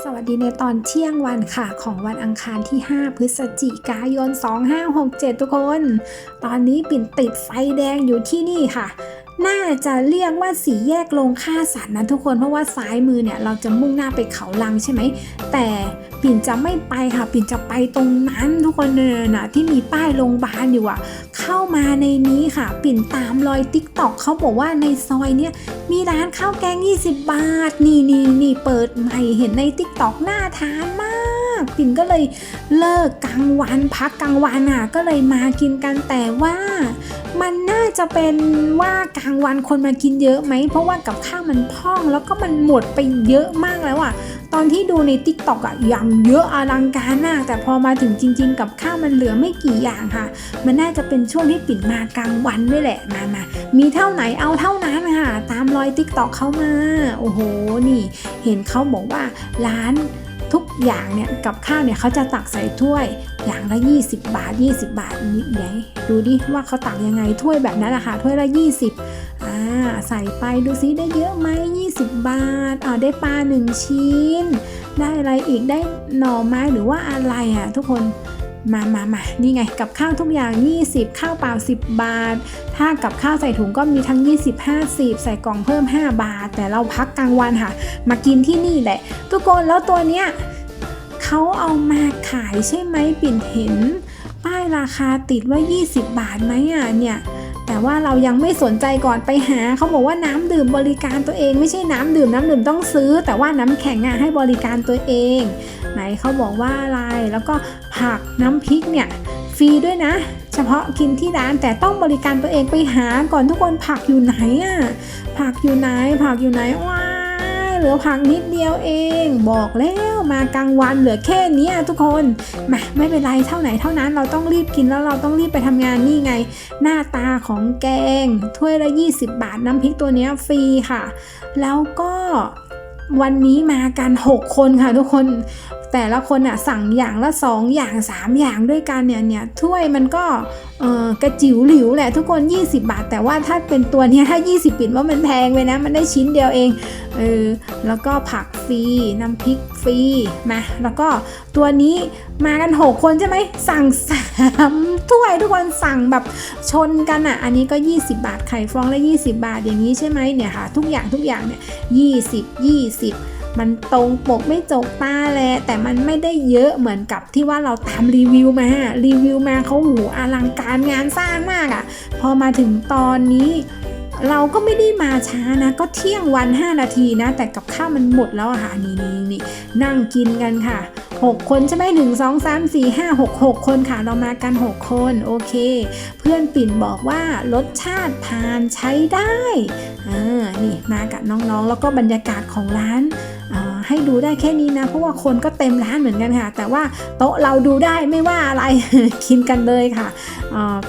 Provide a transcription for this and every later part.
สวัสดีในตอนเที่ยงวันค่ะ ของวันอังคารที่ 5 พฤศจิกายน 2567 ทุกคน ตอนนี้ปิ่นติดไฟแดงอยู่ที่นี่ค่ะ น่าจะเรียกว่าสีแยกลงฆ่าสัตว์นะทุกคนเพราะว่าซ้ายมือเนี่ยเราจะมุ่งหน้าไปเขาลังใช่ไหม แต่ปิ่นจะไม่ไปค่ะ ปิ่นจะไปตรงนั้นทุกคนเนยนะที่มีป้ายโรงพยาบาลอยู่อะเข้ามาในนี้ค่ะ ปิ่นตามรอยติ๊กตอกเขาบอกว่าในซอยเนี่ยมีร้านข้าวแกง 20 บาท นี่นี่นี่เปิดใหม่เห็นในติ๊กตอกน่าทานมาก ปิ่นก็เลยเลิกกลางวันพักกลางวันอะก็เลยมากินกันแต่ว่า มันน่าจะเป็นว่ากลางวันคนมากินเยอะไหมเพราะว่ากับข้าวมันพองแล้วก็มันหมดไปเยอะมากแล้วอะตอนที่ดูในติ๊กต็อกอะย่างเยอะอลังการมาก แต่พอมาถึงจริง ๆ กับข้าวมันเหลือไม่กี่อย่างค่ะ มันน่าจะเป็นช่วงที่ปิ่นมากลางวันด้วยแหละมามามีเท่าไหนเอาเท่านั้นค่ะ ตามรอยติ๊กต็อกเข้ามา โอ้โห นี่ เห็นเขาบอกว่าร้าน ทุกอย่างเนี่ยกับข้าวเนี่ยเขาจะตักใส่ถ้วยอย่างละ 20 บาท 20 บาทนี่ไงดูดิว่าเขาตักยังไงถ้วยแบบนั้นนะคะถ้วยละ 20อ่าใส่ไปดูซิได้เยอะไหม20 บาทอ่าได้ปลา1ชิ้น ได้อะไรอีกได้หน่อไม้หรือว่าอะไรอะทุกคน มามามานี่ไง กับข้าวทุกอย่าง 20 ข้าวเปล่า 10 บาท ถ้ากับข้าวใส่ถุงก็มีทั้ง 20 50 ใส่กล่องเพิ่ม 5 บาท แต่เราพักกลางวันค่ะ มากินที่นี่แหละ ทุกคนแล้วตัวเนี้ยเขาเอามาขายใช่ไหมปิ่นเห็น ป้ายราคาติดว่า 20 บาทไหมอะเนี่ย แต่ว่าเรายังไม่สนใจก่อนไปหาเขาบอกว่าน้ำดื่มบริการตัวเองไม่ใช่น้ำดื่มน้ำดื่มต้องซื้อ แต่ว่าน้ำแข็งอะให้บริการตัวเอง ไหนเขาบอกว่าอะไรแล้วก็ผักน้ำพริกเนี่ยฟรีด้วยนะ เฉพาะกินที่ร้านแต่ต้องบริการตัวเองไปหาก่อนทุกคนผักอยู่ไหนอะผักอยู่ไหนผักอยู่ไหนว้า เหลือผักนิดเดียวเอง บอกแล้วมากลางวันเหลือแค่นี้ทุกคนมาไม่เป็นไรเท่าไหนเท่านั้นเราต้องรีบกินแล้วเราต้องรีบไปทำงานนี่ไง หน้าตาของแกง ถ้วยละ 20 บาทน้ำพริกตัวนี้ฟรีค่ะ แล้วก็วันนี้มากัน 6 คนค่ะทุกคน แต่ละคนอะสั่งอย่างละ 2 อย่าง 3 อย่างด้วยกันเนี่ยเนี่ยถ้วยมันก็เออกระจิ๋วหลิวแหละทุกคน 20 บาท แต่ว่าถ้าเป็นตัวเนี้ยถ้า 20ปิ่นว่ามันแพงไปนะ มันได้ชิ้นเดียวเองเออแล้วก็ผักฟรีน้ำพริกฟรีมาแล้วก็ตัวนี้มากัน 6 คนใช่ไหมสั่ง3ถ้วยทุกคนสั่งแบบชนกันอะอันนี้ก็ 20 บาทไข่ฟองละ 20 บาทอย่างนี้ใช่ไหมเนี่ยค่ะทุกอย่างทุกอย่างเนี่ย20 20 มันตรงปกไม่จกตาแลแต่มันไม่ได้เยอะเหมือนกับที่ว่าเราตามรีวิวมารีวิวมาเขาหูอลังการงานสร้างมากอะ่ะ พอมาถึงตอนนี้เราก็ไม่ได้มาช้านะ ก็เที่ยงวัน 5 นาทีนะ แต่กับข้าวมันหมดแล้วอะค่ะนี่นี่นี่นั่งกินกันค่ะ 6 คนใช่ไหมหนึ่งสองสามสี่ห้าหกหกคนค่ะ เรามากัน 6 คน โอเค เพื่อนปิ่นบอกว่ารสชาติทานใช้ได้อ่านี่มากับน้องๆ แล้วก็บรรยากาศของร้าน ให้ดูได้แค่นี้นะ เพราะว่าคนก็เต็มร้านเหมือนกันค่ะ แต่ว่าโต๊ะเราดูได้ไม่ว่าอะไรกินกันเลยค่ะ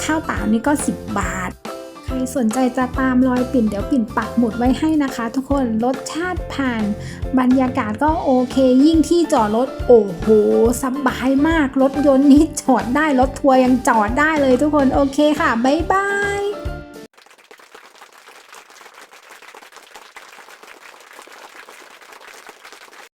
ข้าวเปล่านี่ก็ 10 บาทใครสนใจจะตามรอยปิ่นเดี๋ยวปิ่นปักหมุดไว้ให้นะคะ ทุกคนรสชาติผ่าน บรรยากาศก็โอเค ยิ่งที่จอดรถโอ้โหสบายมากรถยนต์นี้จอดได้รถทัวร์ยังจอดได้เลยทุกคนโอเคค่ะ บ๊ายบาย